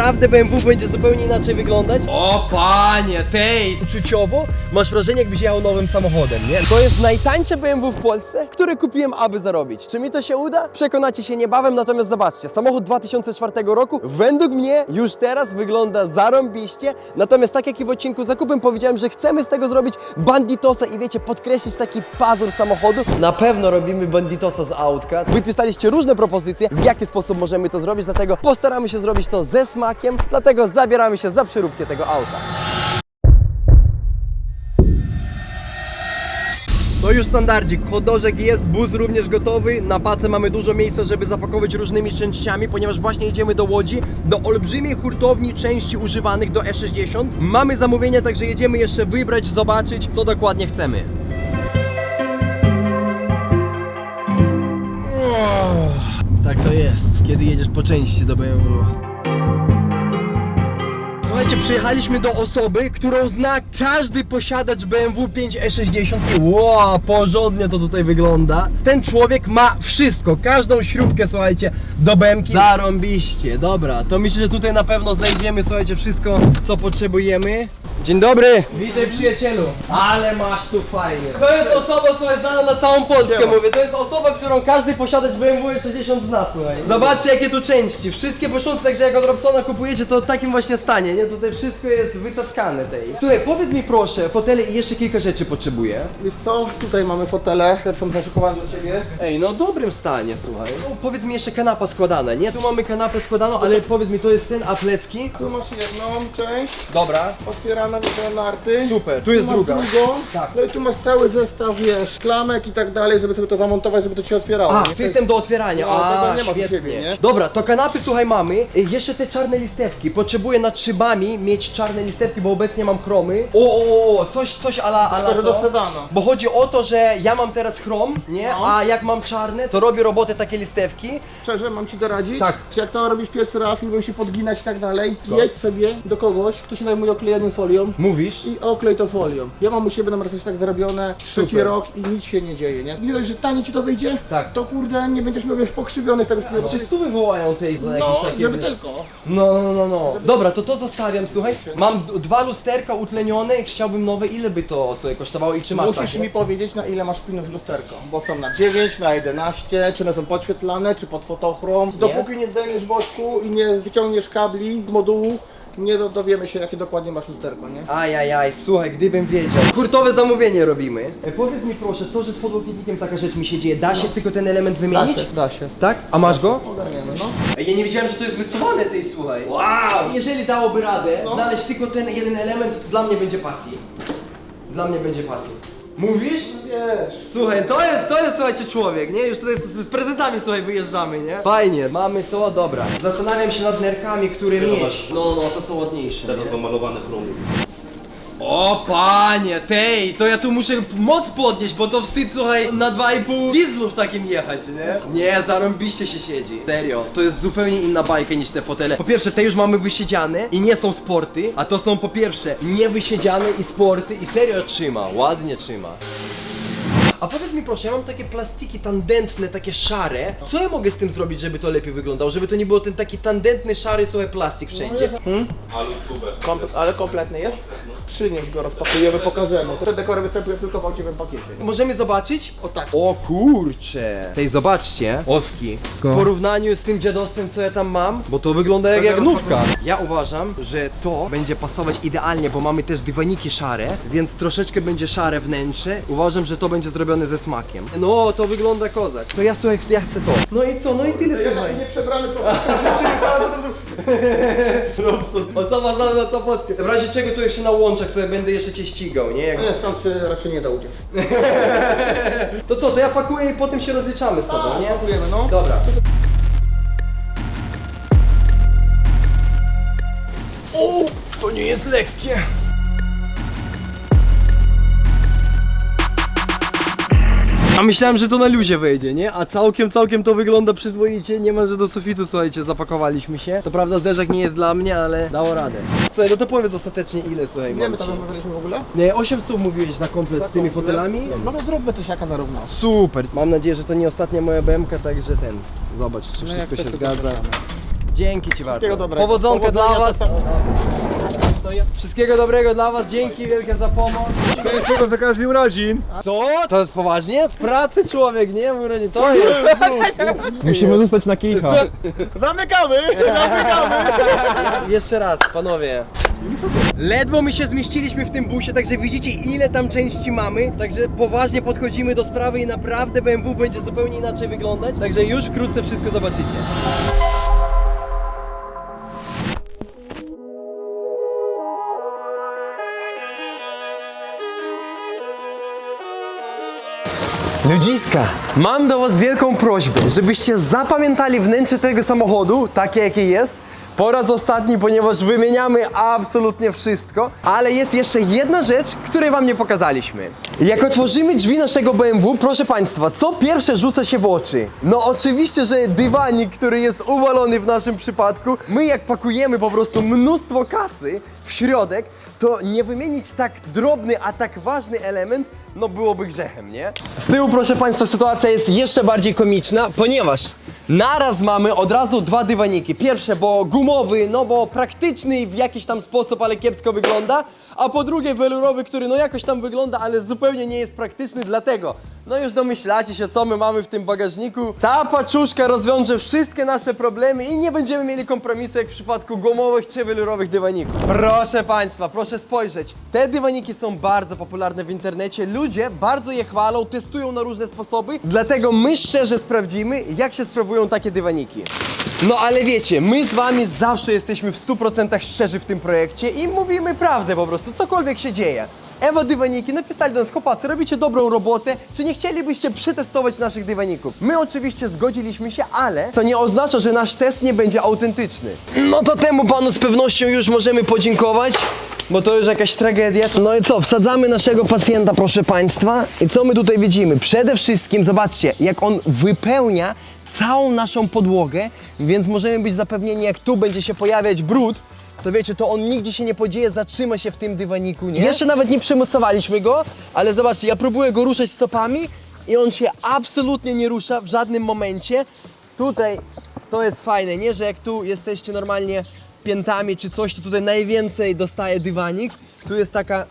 naprawdę BMW będzie zupełnie inaczej wyglądać. O panie, tej! Uczuciowo masz wrażenie jakbyś jechał nowym samochodem, nie? To jest najtańsze BMW w Polsce, które kupiłem, aby zarobić. Czy mi to się uda? Przekonacie się niebawem, natomiast zobaczcie, samochód 2004 roku według mnie już teraz wygląda zarąbiście, natomiast tak jak i w odcinku zakupem powiedziałem, że chcemy z tego zrobić banditosa i wiecie, podkreślić taki pazur samochodu. Na pewno robimy banditosa z autka. Wy pisaliście różne propozycje, w jaki sposób możemy to zrobić, dlatego postaramy się zrobić to ze dlatego zabieramy się za przeróbkę tego auta. To już standardzik, chodorzek jest, bus również gotowy, na pace mamy dużo miejsca, żeby zapakować różnymi częściami, ponieważ właśnie idziemy do Łodzi, do olbrzymiej hurtowni części używanych do E60. Mamy zamówienie, także jedziemy jeszcze wybrać, zobaczyć, co dokładnie chcemy. Tak to jest, kiedy jedziesz po części do BMW. Słuchajcie, przyjechaliśmy do osoby, którą zna każdy posiadacz BMW 5E60 i wow, porządnie to tutaj wygląda. Ten człowiek ma wszystko, każdą śrubkę, słuchajcie, do BMki. Zarąbiście, dobra, to myślę, że tutaj na pewno znajdziemy, słuchajcie, wszystko, co potrzebujemy. Dzień dobry! Witaj przyjacielu! Ale masz tu fajnie. To jest osoba, słuchaj, znana na całą Polskę, mówię. To jest osoba, którą każdy posiadacz BMW 60 zna, słuchaj. Zobaczcie, jakie tu części. Wszystkie poszczące, także jak od Robsona kupujecie, to w takim właśnie stanie, nie? Tutaj wszystko jest wycackane tej. Słuchaj, powiedz mi proszę, fotele i jeszcze kilka rzeczy potrzebuję. Wiesz co, tutaj mamy fotele, te są zaszykowane do Ciebie. Ej, no dobrym stanie, słuchaj. No, powiedz mi jeszcze kanapa składana, nie? Tu mamy kanapę składaną, ale powiedz mi, to jest ten atlecki? Tu masz jedną część, Dobra. Super, tu jest masz druga. drugą. Tak. No i tu masz cały zestaw, wiesz, klamek i tak dalej, żeby sobie to zamontować, żeby to się otwierało. A, nie? system do otwierania. No, A, tego nie ma u świetnie. siebie, nie? Dobra, to kanapy słuchaj mamy. Y, Jeszcze te czarne listewki. Potrzebuję nad szybami mieć czarne listewki, bo obecnie mam chromy. O, o, o, coś, coś ala, ala Tylko, że to. Bo chodzi o to, że ja mam teraz chrom, nie? No. A jak mam czarne, to robię robotę takie listewki. Szczerze, mam Ci doradzić, Tak. że jak to robisz pierwszy raz i będziesz się podginać i tak dalej, jedź sobie do kogoś, kto się zajmuje oklejaniem folią Mówisz? i oklej to folią. Ja mam u siebie na coś tak zrobione, trzeci Super. rok i nic się nie dzieje, nie? Nie dość, że taniej Ci to wyjdzie, Tak. to kurde, nie będziesz miał wiesz, pokrzywionych tego wszystkiego. Czy stu wywołają tej za jakieś No, takie... żeby tylko. No, no, no, no. Dobra, to to zostawiam, słuchaj. Mam d- dwa lusterka utlenione i chciałbym nowe. Ile by to sobie kosztowało i czy masz Musisz takie? mi powiedzieć na ile masz pilność lusterko, bo są na 9, na 11, czy one są podświetlane, czy pod fotochrom. Dopóki nie zdejmiesz boczku i nie wyciągniesz kabli z modułu, nie do- dowiemy się jakie dokładnie masz lusterko, nie? Ajajaj, słuchaj, gdybym wiedział. Hurtowe zamówienie robimy. E, powiedz mi proszę, to, że z podłokietnikiem taka rzecz mi się dzieje, da się tylko ten element Da wymienić? się, da się. Tak? A masz go? Ogarniemy, no. Ej, Ja nie wiedziałem, że to jest wysuwane tej, słuchaj. Wow! Jeżeli dałoby radę No. znaleźć tylko ten jeden element, dla mnie będzie pasji. Dla mnie będzie pasji. Mówisz? Wiesz. Słuchaj, to jest, to jest, słuchajcie, człowiek, nie? Już tutaj z, z prezentami, słuchaj, wyjeżdżamy, nie? Fajnie, mamy to, dobra. Zastanawiam się nad nerkami, które mieć. No, no, to są ładniejsze, Teraz nie? są malowane chromy. O panie, tej, to ja tu muszę moc podnieść, bo to wstyd, słuchaj, na 2,5 dieslu w takim jechać, nie? Nie, zarąbiście się siedzi. Serio, to jest zupełnie inna bajka niż te fotele. Po pierwsze, te już mamy wysiedziane i nie są sporty, a to są po pierwsze niewysiedziane i sporty i serio trzyma, ładnie trzyma. A powiedz mi proszę, ja mam takie plastiki tandentne, takie szare. Co ja mogę z tym zrobić, żeby to lepiej wyglądało? Żeby to nie było ten taki tandentny, szary, słuchaj, plastik wszędzie. Hmm? Ale super. Komple- ale kompletny jest? Przynieś go, rozpakujemy, pokażemy. Te dekory występują tylko w ociewym pakiecie. Możemy zobaczyć? O tak. O kurcze! Tej zobaczcie, oski. W porównaniu z tym dziadostwem, co ja tam mam, bo to wygląda jak, jak nówka. Ja uważam, że to będzie pasować idealnie, bo mamy też dywaniki szare, więc troszeczkę będzie szare wnętrze. Uważam, że to będzie zrobione ze smakiem. No, to wygląda kozak. To ja słuchaj, ja chcę to. No i co? No i tyle słuchaj. taki nieprzebrany to Robson. Osoba znana na Zapolskie. W razie czego to jeszcze na łączach sobie będę jeszcze cię ścigał, nie? Jak... Nie, stąd się raczej nie da uciec. To co, to ja pakuję i potem się rozliczamy z tobą, nie? Pakujemy, no. Dobra. O, to nie jest lekkie. A myślałem, że to na luzie wejdzie, nie? A całkiem, całkiem to wygląda przyzwoicie. Niemalże do sufitu, słuchajcie, zapakowaliśmy się. To prawda, zderzak nie jest dla mnie, ale dało radę. Słuchaj, no to powiedz ostatecznie ile, słuchaj, Wiemy mam to ci. rozmawialiśmy w ogóle? Nie, 800 mówiłeś na komplet z tymi fotelami? No to zróbmy coś jaka na równo. Super. Mam nadzieję, że to nie ostatnia moja BMK, także ten. Zobacz, czy No wszystko się to, to zgadza. Dzięki Ci bardzo. Dobrego. Powodzonka dla Powodzenia Was. tam- To ja. Wszystkiego dobrego dla Was, dzięki wielkie za pomoc. Czego z okazji urodzin? Co? To jest poważnie? Z pracy człowiek, nie? Mówię, nie to jest. Musimy zostać na kilka. Zamykamy! Zamykamy! Jeszcze raz, panowie. Ledwo my się zmieściliśmy w tym busie, także widzicie ile tam części mamy. Także poważnie podchodzimy do sprawy i naprawdę BMW będzie zupełnie inaczej wyglądać. Także już wkrótce wszystko zobaczycie. Ludziska, mam do Was wielką prośbę, żebyście zapamiętali wnętrze tego samochodu, takie jakie jest. Po raz ostatni, ponieważ wymieniamy absolutnie wszystko, ale jest jeszcze jedna rzecz, której Wam nie pokazaliśmy. Jak otworzymy drzwi naszego BMW, proszę Państwa, co pierwsze rzuca się w oczy? No oczywiście, że dywanik, który jest uwalony w naszym przypadku. My jak pakujemy po prostu mnóstwo kasy w środek, to nie wymienić tak drobny, a tak ważny element, no byłoby grzechem, nie? Z tyłu, proszę Państwa, sytuacja jest jeszcze bardziej komiczna, ponieważ naraz mamy od razu dwa dywaniki. Pierwsze, bo gumowy, no bo praktyczny w jakiś tam sposób, ale kiepsko wygląda, a po drugie welurowy, który no jakoś tam wygląda, ale zupełnie nie jest praktyczny, dlatego no już domyślacie się, co my mamy w tym bagażniku. Ta paczuszka rozwiąże wszystkie nasze problemy i nie będziemy mieli kompromisu jak w przypadku gumowych czy welurowych dywaników. Proszę Państwa, proszę spojrzeć. Te dywaniki są bardzo popularne w internecie. Ludzie bardzo je chwalą, testują na różne sposoby, dlatego my szczerze sprawdzimy, jak się sprawują takie dywaniki. No ale wiecie, my z Wami zawsze jesteśmy w 100% szczerzy w tym projekcie i mówimy prawdę po prostu, cokolwiek się dzieje. Ewa Dywaniki napisali do nas, chłopacy, robicie dobrą robotę, czy nie chcielibyście przetestować naszych dywaników? My oczywiście zgodziliśmy się, ale to nie oznacza, że nasz test nie będzie autentyczny. No to temu panu z pewnością już możemy podziękować, bo to już jakaś tragedia. No i co, wsadzamy naszego pacjenta, proszę państwa, i co my tutaj widzimy? Przede wszystkim, zobaczcie, jak on wypełnia całą naszą podłogę, więc możemy być zapewnieni, jak tu będzie się pojawiać brud, to wiecie, to on nigdzie się nie podzieje, zatrzyma się w tym dywaniku, nie? Jeszcze nawet nie przymocowaliśmy go, ale zobaczcie, ja próbuję go ruszać stopami i on się absolutnie nie rusza w żadnym momencie. Tutaj to jest fajne, nie? Że jak tu jesteście normalnie piętami czy coś, to tutaj najwięcej dostaje dywanik. Tu jest taka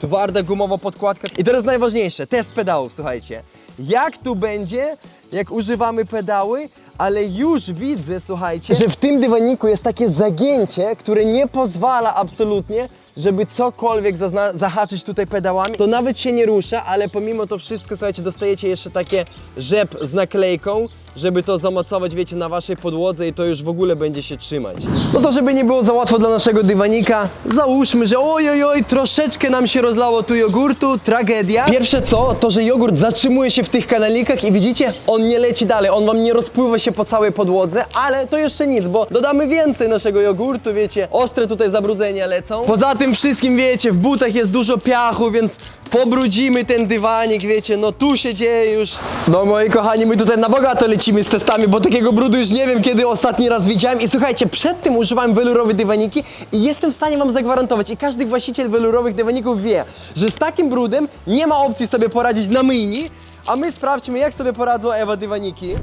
twarda gumowa podkładka. I teraz najważniejsze, test pedałów, słuchajcie. Jak tu będzie, jak używamy pedały, ale już widzę, słuchajcie, że w tym dywaniku jest takie zagięcie, które nie pozwala absolutnie, żeby cokolwiek zahaczyć tutaj pedałami. To nawet się nie rusza, ale pomimo to wszystko, słuchajcie, dostajecie jeszcze takie rzep z naklejką, żeby to zamocować, wiecie, na waszej podłodze i to już w ogóle będzie się trzymać. No to żeby nie było za łatwo dla naszego dywanika, załóżmy, że oj, oj, oj, troszeczkę nam się rozlało tu jogurtu, tragedia. Pierwsze co, to że jogurt zatrzymuje się w tych kanalikach i widzicie, on nie leci dalej, on wam nie rozpływa się po całej podłodze, ale to jeszcze nic, bo dodamy więcej naszego jogurtu, wiecie, ostre tutaj zabrudzenia lecą. Poza tym wszystkim, wiecie, w butach jest dużo piachu, więc pobrudzimy ten dywanik, wiecie, no tu się dzieje już. No moi kochani, my tutaj na bogato lecimy z testami, bo takiego brudu już nie wiem kiedy ostatni raz widziałem i słuchajcie, przed tym używałem welurowe dywaniki i jestem w stanie wam zagwarantować i każdy właściciel welurowych dywaników wie, że z takim brudem nie ma opcji sobie poradzić na myjni, a my sprawdźmy jak sobie poradzą Ewa dywaniki.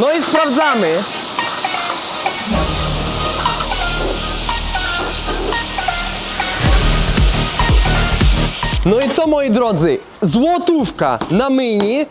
No i sprawdzamy. No i co moi drodzy? Złotówka na myjni,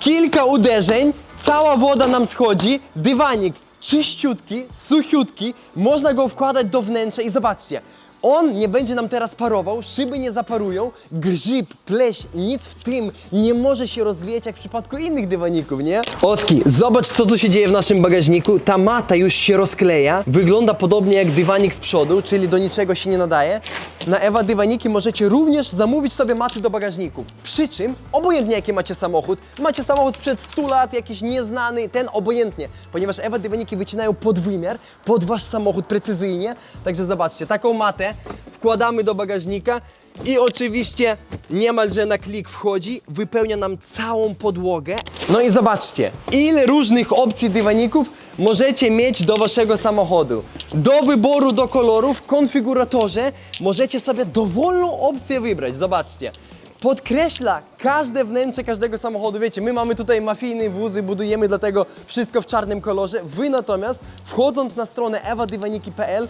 kilka uderzeń, cała woda nam schodzi, dywanik czyściutki, suchiutki, można go wkładać do wnętrza i zobaczcie, on nie będzie nam teraz parował, szyby nie zaparują, grzyb, pleś, nic w tym nie może się rozwijać jak w przypadku innych dywaników, nie? Oski, zobacz co tu się dzieje w naszym bagażniku, ta mata już się rozkleja, wygląda podobnie jak dywanik z przodu, czyli do niczego się nie nadaje. Na Ewa Dywaniki możecie również zamówić sobie maty do bagażników. Przy czym, obojętnie jaki macie samochód, macie samochód sprzed 100 lat, jakiś nieznany, ten obojętnie, ponieważ Ewa Dywaniki wycinają pod wymiar, pod wasz samochód precyzyjnie. Także zobaczcie, taką matę wkładamy do bagażnika i oczywiście niemalże na klik wchodzi, wypełnia nam całą podłogę. No i zobaczcie, ile różnych opcji dywaników możecie mieć do waszego samochodu. Do wyboru do koloru w konfiguratorze możecie sobie dowolną opcję wybrać. Zobaczcie. podkreśla każde wnętrze każdego samochodu. Wiecie, my mamy tutaj mafijne wózy, budujemy dlatego wszystko w czarnym kolorze. Wy natomiast, wchodząc na stronę ewadywaniki.pl,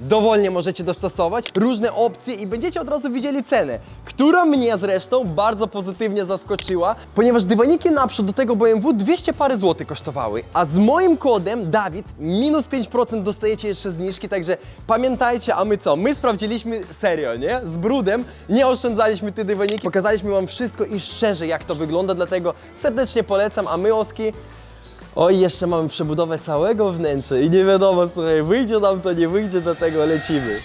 dowolnie możecie dostosować różne opcje i będziecie od razu widzieli cenę, która mnie zresztą bardzo pozytywnie zaskoczyła, ponieważ dywaniki naprzód do tego BMW 200 parę złotych kosztowały, a z moim kodem Dawid minus 5% dostajecie jeszcze zniżki, także pamiętajcie, a my co? My sprawdziliśmy serio, nie? Z brudem, nie oszczędzaliśmy te dywaniki, pokazaliśmy wam wszystko i szczerze jak to wygląda, dlatego serdecznie polecam, a my Oski Oj, jeszcze mamy przebudowę całego wnętrza i nie wiadomo, słuchaj, wyjdzie nam to, nie wyjdzie, do tego lecimy.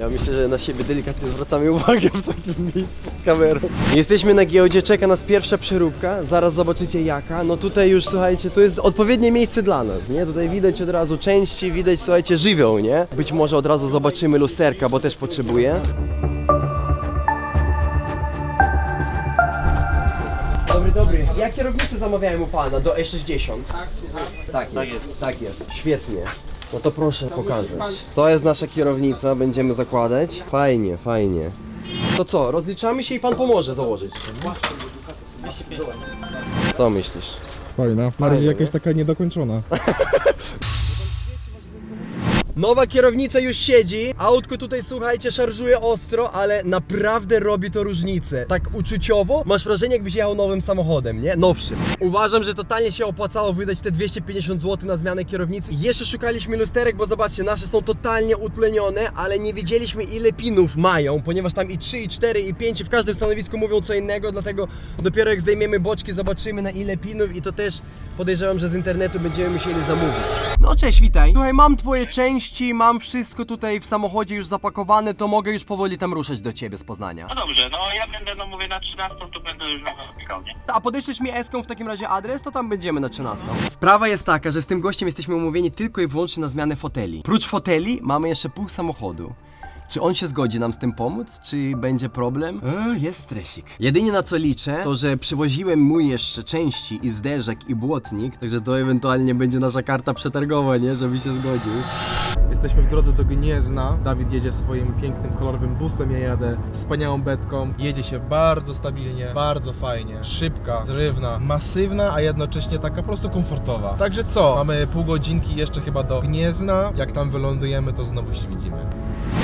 Ja myślę, że na siebie delikatnie zwracamy uwagę w takim miejscu z kamerą. Jesteśmy na giełdzie, czeka nas pierwsza przeróbka, zaraz zobaczycie jaka. No tutaj już, słuchajcie, to jest odpowiednie miejsce dla nas, nie? Tutaj widać od razu części, widać, słuchajcie, żywioł, nie? Być może od razu zobaczymy lusterka, bo też potrzebuję. Dobry, dobry. Ja kierownicę zamawiałem u pana do E60. Tak, tak, tak jest. Tak jest. Świetnie. No to proszę pokazać. To jest nasza kierownica, będziemy zakładać. Fajnie, fajnie. To co, rozliczamy się i pan pomoże założyć. Co myślisz? Fajna. Na razie jakaś taka niedokończona. Nowa kierownica już siedzi, autko tutaj słuchajcie szarżuje ostro, ale naprawdę robi to różnicę. Tak uczuciowo, masz wrażenie jakbyś jechał nowym samochodem, nie? Nowszym. Uważam, że totalnie się opłacało wydać te 250 zł na zmianę kierownicy. Jeszcze szukaliśmy lusterek, bo zobaczcie, nasze są totalnie utlenione, ale nie wiedzieliśmy ile pinów mają, ponieważ tam i 3, i 4, i 5 w każdym stanowisku mówią co innego, dlatego dopiero jak zdejmiemy boczki zobaczymy na ile pinów i to też podejrzewam, że z internetu będziemy musieli zamówić. No cześć, witaj. Słuchaj, mam twoje części, mam wszystko tutaj w samochodzie już zapakowane, to mogę już powoli tam ruszać do ciebie z Poznania. No dobrze, no ja będę, no mówię, na 13 to będę już na nie? A podeślesz mi eską w takim razie adres, to tam będziemy na 13. Sprawa jest taka, że z tym gościem jesteśmy umówieni tylko i wyłącznie na zmianę foteli. Prócz foteli mamy jeszcze pół samochodu. Czy on się zgodzi nam z tym pomóc, czy będzie problem? E, jest stresik. Jedynie na co liczę, to że przywoziłem mu jeszcze części i zderzak i błotnik, także to ewentualnie będzie nasza karta przetargowa, nie? Żeby się zgodził. Jesteśmy w drodze do Gniezna. Dawid jedzie swoim pięknym, kolorowym busem, ja jadę wspaniałą betką. Jedzie się bardzo stabilnie, bardzo fajnie, szybka, zrywna, masywna, a jednocześnie taka po prostu komfortowa. Także co? Mamy pół godzinki jeszcze chyba do Gniezna. Jak tam wylądujemy, to znowu się widzimy.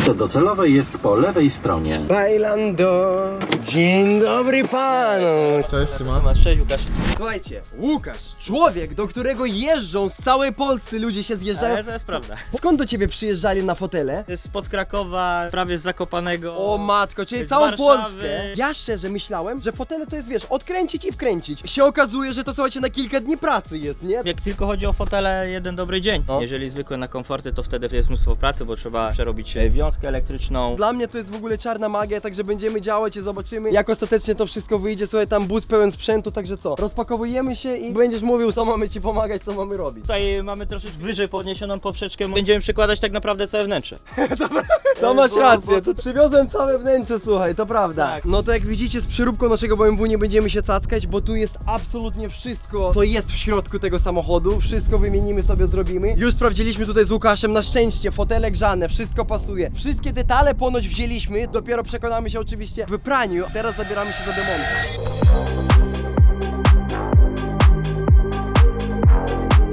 Co docelowe jest po lewej stronie. Bailando, dzień dobry panu. Cześć, Szymon. Cześć Łukasz. Słuchajcie, Łukasz, człowiek, do którego jeżdżą z całej Polscy ludzie się zjeżdżają. Ale to jest prawda. Skąd do ciebie przyjeżdżali na fotele? To jest spod Krakowa, prawie z Zakopanego. O matko, czyli z całą Warszawy. Polskę. Ja szczerze myślałem, że fotele to jest, wiesz, odkręcić i wkręcić. Się okazuje, że to słuchajcie, na kilka dni pracy jest, nie? Jak tylko chodzi o fotele, jeden dobry dzień. No. Jeżeli zwykłe na komforty, to wtedy jest mnóstwo pracy, bo trzeba przerobić e, wiązkę elektryczną. Dla mnie to jest w ogóle czarna magia, także będziemy działać i zobaczymy, jak ostatecznie to wszystko wyjdzie. Słuchaj, tam bus pełen sprzętu, także co? Rozpakowujemy się i będziesz mówił, co mamy ci pomagać, co mamy robić. Tutaj mamy troszeczkę wyżej podniesioną poprzeczkę. Będziemy przykładać tak naprawdę całe wnętrze. To masz rację, to przywiozłem całe wnętrze, słuchaj, to prawda. Tak. No to jak widzicie z przyróbką naszego BMW nie będziemy się cackać, bo tu jest absolutnie wszystko, co jest w środku tego samochodu. Wszystko wymienimy sobie, zrobimy. Już sprawdziliśmy tutaj z Łukaszem, na szczęście, fotele grzane, wszystko pasuje. Wszystkie detale ponoć wzięliśmy, dopiero przekonamy się oczywiście w praniu. Teraz zabieramy się za demontaż.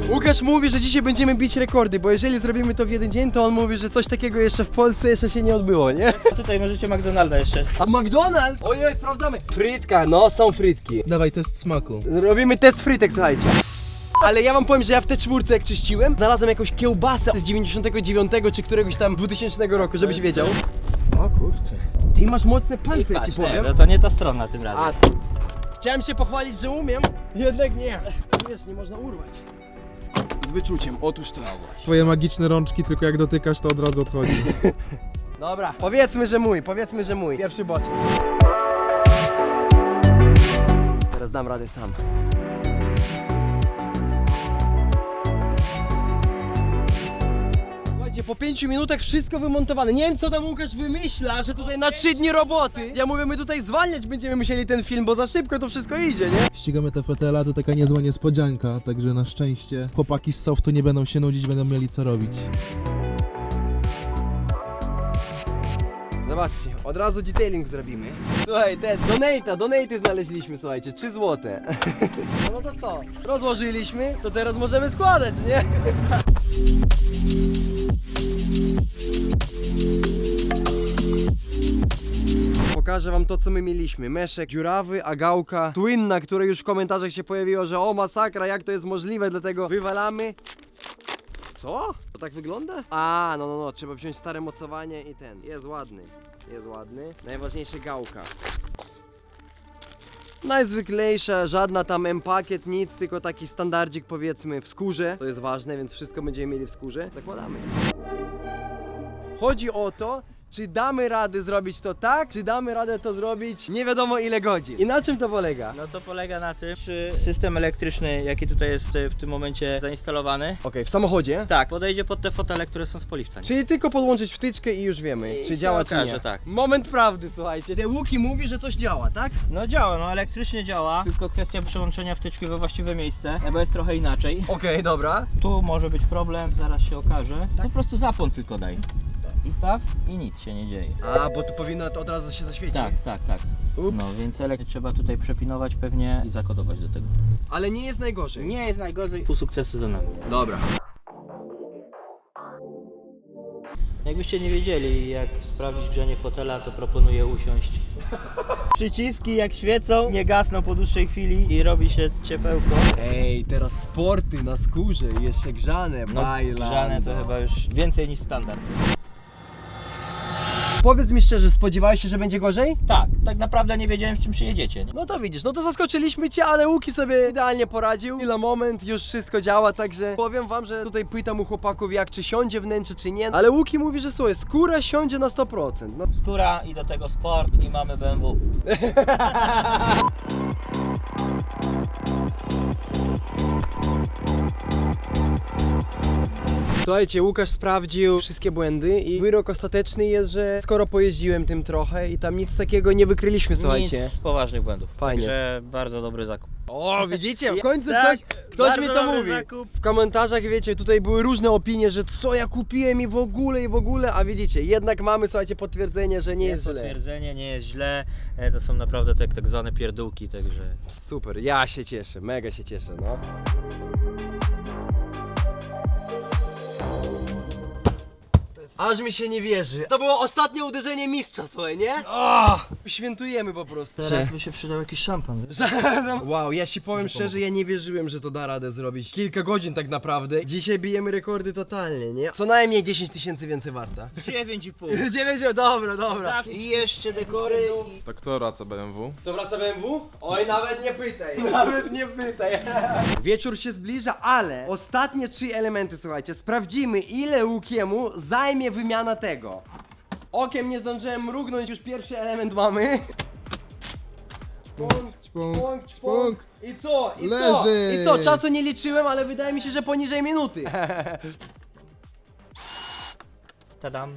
Łukasz mówi, że dzisiaj będziemy bić rekordy, bo jeżeli zrobimy to w jeden dzień, to on mówi, że coś takiego jeszcze w Polsce jeszcze się nie odbyło, nie? A tutaj możecie McDonalda jeszcze. A McDonald's? Ojej, sprawdzamy. Frytka, no są frytki. Dawaj test smaku. Robimy test frytek, słuchajcie. Ale ja wam powiem, że ja w te czwórce jak czyściłem, znalazłem jakąś kiełbasę z 99 czy któregoś tam 2000 roku, żebyś wiedział. O kurczę. Ty masz mocne palce, ja ci Patrz, nie, powiem. no to nie ta strona tym razem. A, chciałem się pochwalić, że umiem, jednak nie. Wiesz, nie można urwać. Z wyczuciem, otóż to. Twoje magiczne rączki, tylko jak dotykasz, to od razu odchodzi. Dobra, powiedzmy, że mój, powiedzmy, że mój. Pierwszy boczek. Teraz dam radę sam. Słuchajcie, po pięciu minutach wszystko wymontowane. Nie wiem, co tam Łukasz wymyśla, że tutaj na trzy dni roboty. Ja mówię, my tutaj zwalniać będziemy musieli ten film, bo za szybko to wszystko idzie, nie? Ścigamy te fotela, to taka niezła niespodzianka, także na szczęście chłopaki z softu nie będą się nudzić, będą mieli co robić. Zobaczcie, od razu detailing zrobimy. Słuchaj, te donata, donaty znaleźliśmy, słuchajcie, 3 złote. No to co? Rozłożyliśmy, to teraz możemy składać, nie? Pokażę wam to, co my mieliśmy. Meszek dziurawy, a gałka twinna, które już w komentarzach się pojawiło, że o masakra, jak to jest możliwe, dlatego wywalamy. Co? To tak wygląda? A, no, no, no, trzeba wziąć stare mocowanie i ten. Jest ładny, jest ładny. Najważniejsze gałka. Najzwyklejsza, żadna tam M-pakiet, nic, tylko taki standardzik powiedzmy w skórze. To jest ważne, więc wszystko będziemy mieli w skórze. Zakładamy. Chodzi o to, czy damy radę zrobić to tak, czy damy radę to zrobić nie wiadomo ile godzin. I na czym to polega? No to polega na tym, czy system elektryczny, jaki tutaj jest e, w tym momencie zainstalowany, Okej, w samochodzie. tak, podejdzie pod te fotele, które są z poliwca. Czyli tylko podłączyć wtyczkę i już wiemy, I czy się działa, okaże, czy nie. tak. Moment prawdy, słuchajcie. Te łuki mówi, że coś działa, tak? No działa, no elektrycznie działa, tylko kwestia przełączenia wtyczki we właściwe miejsce, bo jest trochę inaczej. Okej, dobra. Tu może być problem, zaraz się okaże. Po prostu zapłon tylko daj. I staw i nic się nie dzieje. A, bo tu powinno to od razu się zaświecić. Tak, tak, tak. Ups. No więc elek trzeba tutaj przepinować pewnie i zakodować do tego. Ale nie jest najgorzej. Nie jest najgorzej, pół sukcesu za nami. Dobra. Jakbyście nie wiedzieli jak sprawdzić grzanie fotela, to proponuję usiąść. Przyciski jak świecą, nie gasną po dłuższej chwili i robi się ciepełko. Ej, teraz sporty na skórze, jeszcze grzane, No, grzane to chyba już więcej niż standard. Powiedz mi szczerze, spodziewałeś się, że będzie gorzej? Tak, tak naprawdę nie wiedziałem z czym przyjedziecie. No to widzisz, no to zaskoczyliśmy cię, ale Łuki sobie idealnie poradził. I na moment już wszystko działa, także powiem wam, że tutaj pytam u chłopaków jak czy siądzie wnętrze czy nie. Ale Łuki mówi, że słuchaj, skóra siądzie na 100%. No Skóra i do tego sport i mamy BMW. Słuchajcie, Łukasz sprawdził wszystkie błędy i wyrok ostateczny jest, że skoro pojeździłem tym trochę i tam nic takiego nie wykryliśmy, słuchajcie. Nic z poważnych błędów. Fajnie. Także bardzo dobry zakup. O, widzicie, w końcu Tak, ktoś, ktoś mi to mówi. W komentarzach, wiecie, tutaj były różne opinie, że co ja kupiłem i w ogóle, i w ogóle, a widzicie, jednak mamy, słuchajcie, potwierdzenie, że nie jest, jest źle. potwierdzenie, nie jest źle. E, To są naprawdę tak, tak zwane pierdółki, także Super, ja się cieszę, mega się cieszę, no. Aż mi się nie wierzy. To było ostatnie uderzenie mistrza, słuchaj, nie? O! Świętujemy po prostu. teraz by się przydał jakiś szampan. Wow, ja ci powiem szczerze, ja nie wierzyłem, że to da radę zrobić. Kilka godzin tak naprawdę. Dzisiaj bijemy rekordy totalnie, nie? Co najmniej 10 tysięcy więcej warta. 9,5. 9, dobra, dobra. I jeszcze dekory. i- To kto raca BMW? To wraca BMW? Oj, nawet nie pytaj, nawet nie pytaj. Wieczór się zbliża, ale ostatnie trzy elementy, słuchajcie, sprawdzimy ile Łukiemu zajmie wymiana tego. Okiem nie zdążyłem mrugnąć, już pierwszy element mamy. Czpong, czpong, czpong. I co? I co? Leży. I co? Czasu nie liczyłem, ale wydaje mi się, że poniżej minuty. Tadam.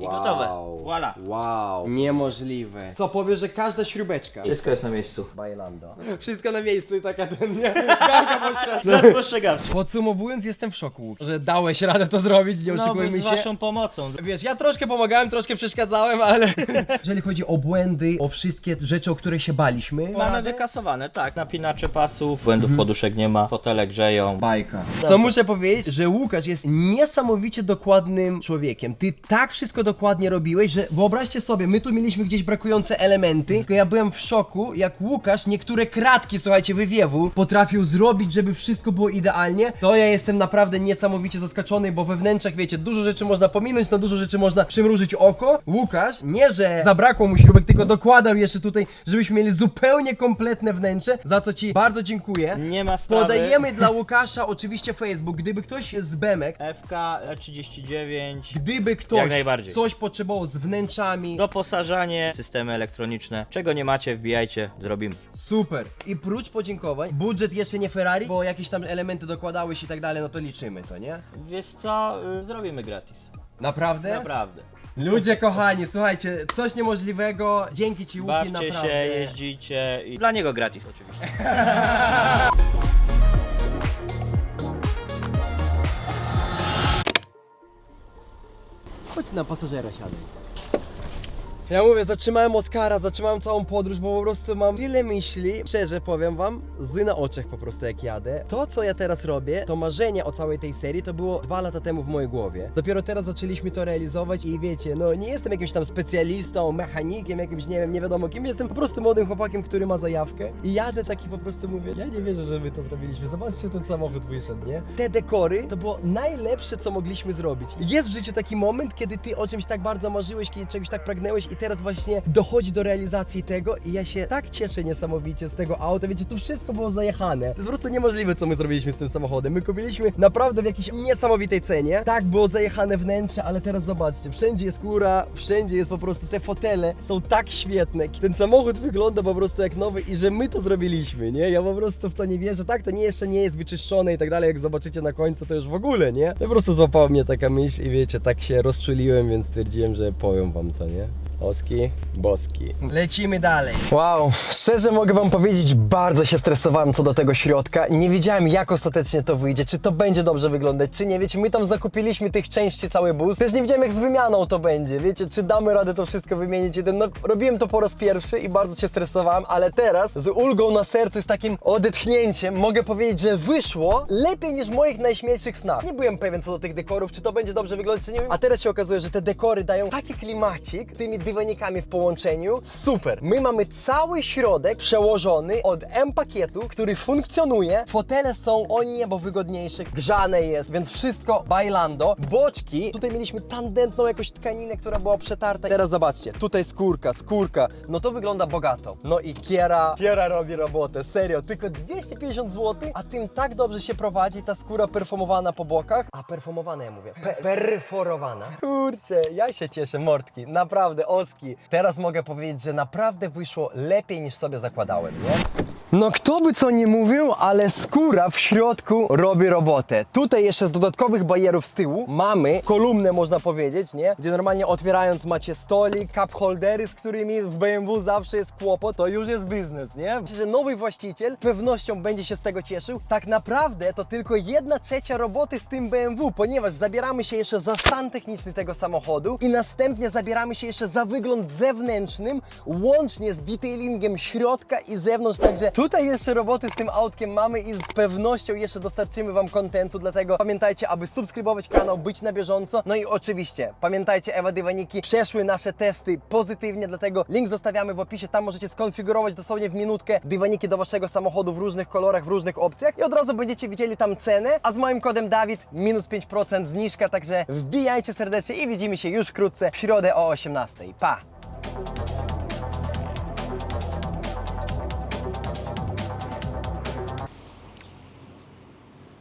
I gotowe. Voila. Wow. Niemożliwe. Co powiesz, że każda śrubeczka. Wszystko jest na miejscu. Bailando. Wszystko na miejscu i taka ten, nie? Poświatła. Nas postrzegawczy. Podsumowując, jestem w szoku, że dałeś radę to zrobić, nie No, oszukujmy z się. waszą pomocą. Wiesz, ja troszkę pomagałem, troszkę przeszkadzałem, ale... Jeżeli chodzi o błędy, o wszystkie rzeczy, o które się baliśmy... Mamy wykasowane, tak. Napinacze pasów, błędów poduszek nie ma, fotele grzeją. Bajka. Co muszę powiedzieć, że Łukasz jest niesamowicie dokładnym człowiekiem. Ty tak wszystko dokładnie robiłeś, że wyobraźcie sobie, my tu mieliśmy gdzieś brakujące elementy, tylko ja byłem w szoku, jak Łukasz niektóre kratki, słuchajcie, wywiewu potrafił zrobić, żeby wszystko było idealnie. To ja jestem naprawdę niesamowicie zaskoczony, bo we wnętrzach, wiecie, dużo rzeczy można pominąć, na dużo rzeczy można przymrużyć oko. Łukasz, nie że zabrakło mu śrubek, tylko dokładał jeszcze tutaj, żebyśmy mieli zupełnie kompletne wnętrze, za co ci bardzo dziękuję. Nie ma sprawy. Podajemy dla Łukasza oczywiście Facebook. Gdyby ktoś z Bemek, FK E39. gdyby ktoś Jak najbardziej. Coś potrzebował z wnętrzami, Doposażanie, systemy elektroniczne. Czego nie macie, wbijajcie, zrobimy. super. I prócz podziękowań, budżet jeszcze nie Ferrari, bo jakieś tam elementy dokładałeś i tak dalej, no to liczymy to, nie? Wiesz co, y, zrobimy gratis. Naprawdę? Naprawdę. Ludzie kochani, słuchajcie, coś niemożliwego. Dzięki ci Łuki, Bawcie naprawdę. się, jeździcie i dla niego gratis oczywiście. Chodź na pasażera siadaj. Ja mówię, zatrzymałem Oskara, zatrzymałem całą podróż, bo po prostu mam tyle myśli. Szczerze powiem wam, zły na oczach po prostu jak jadę. To, co ja teraz robię, to marzenie o całej tej serii, to było dwa lata temu w mojej głowie. Dopiero teraz zaczęliśmy to realizować i wiecie, no nie jestem jakimś tam specjalistą, mechanikiem, jakimś, nie wiem, nie wiadomo kim. Jestem po prostu młodym chłopakiem, który ma zajawkę. I jadę taki po prostu mówię, ja nie wierzę, że my to zrobiliśmy. Zobaczcie, ten samochód wyszedł, nie? Te dekory to było najlepsze, co mogliśmy zrobić. Jest w życiu taki moment, kiedy ty o czymś tak bardzo marzyłeś, kiedy czegoś tak pragnęłeś i teraz właśnie dochodzi do realizacji tego i ja się tak cieszę niesamowicie z tego auta. Wiecie, tu wszystko było zajechane. To jest po prostu niemożliwe, co my zrobiliśmy z tym samochodem. My kupiliśmy naprawdę w jakiejś niesamowitej cenie. Tak było zajechane wnętrze, ale teraz zobaczcie, wszędzie jest góra, wszędzie jest po prostu te fotele są tak świetne. Ten samochód wygląda po prostu jak nowy i że my to zrobiliśmy, nie? Ja po prostu w to nie wierzę. Tak, to nie jeszcze nie jest wyczyszczone i tak dalej, jak zobaczycie na końcu, to już w ogóle, nie? Po prostu złapała mnie taka myśl i wiecie, tak się rozczuliłem, więc stwierdziłem, że powiem wam to, nie? Oski, boski. Lecimy dalej. Wow, szczerze mogę wam powiedzieć, bardzo się stresowałem co do tego środka. Nie wiedziałem jak ostatecznie to wyjdzie, czy to będzie dobrze wyglądać, czy nie. Wiecie, my tam zakupiliśmy tych części cały bus. Też nie wiedziałem jak z wymianą to będzie. Wiecie, czy damy radę to wszystko wymienić. Jeden, No, robiłem to po raz pierwszy i bardzo się stresowałem, ale teraz z ulgą na sercu, z takim odetchnięciem mogę powiedzieć, że wyszło lepiej niż w moich najśmielszych snach. Nie byłem pewien co do tych dekorów, czy to będzie dobrze wyglądać, czy nie. A teraz się okazuje, że te dekory dają taki klimacik tymi dywanikami w połączeniu. Super. My mamy cały środek przełożony od M-pakietu, który funkcjonuje. Fotele są o niebo wygodniejsze, grzane jest, więc wszystko bailando. Boczki, tutaj mieliśmy tandetną jakąś tkaninę, która była przetarta. Teraz zobaczcie, tutaj skórka, skórka. No to wygląda bogato. No i Kiera, Kiera robi robotę, serio. Tylko 250 zł, a tym tak dobrze się prowadzi ta skóra perfumowana po bokach. A perfumowana ja mówię, Pe perforowana. Kurczę, ja się cieszę, mordki, naprawdę, oski. Teraz mogę powiedzieć, że naprawdę wyszło lepiej niż sobie zakładałem, nie? No kto by co nie mówił, ale skóra w środku robi robotę. Tutaj jeszcze z dodatkowych barierów z tyłu mamy kolumnę, można powiedzieć, nie? Gdzie normalnie otwierając macie stolik, cup holdery, z którymi w BMW zawsze jest kłopot, to już jest biznes, nie? Myślę, że nowy właściciel z pewnością będzie się z tego cieszył. Tak naprawdę to tylko jedna trzecia roboty z tym BMW, ponieważ zabieramy się jeszcze za stan techniczny tego samochodu i następnie zabieramy się jeszcze za wygląd zewnętrznym, łącznie z detailingiem środka i zewnątrz, także tutaj jeszcze roboty z tym autkiem mamy i z pewnością jeszcze dostarczymy Wam kontentu, dlatego pamiętajcie, aby subskrybować kanał, być na bieżąco, no i oczywiście pamiętajcie, Ewa Dywaniki przeszły nasze testy pozytywnie, dlatego link zostawiamy w opisie, tam możecie skonfigurować dosłownie w minutkę dywaniki do Waszego samochodu w różnych kolorach, w różnych opcjach i od razu będziecie widzieli tam cenę, a z moim kodem Dawid minus 5% zniżka, także wbijajcie serdecznie i widzimy się już wkrótce w środę o 18. pá.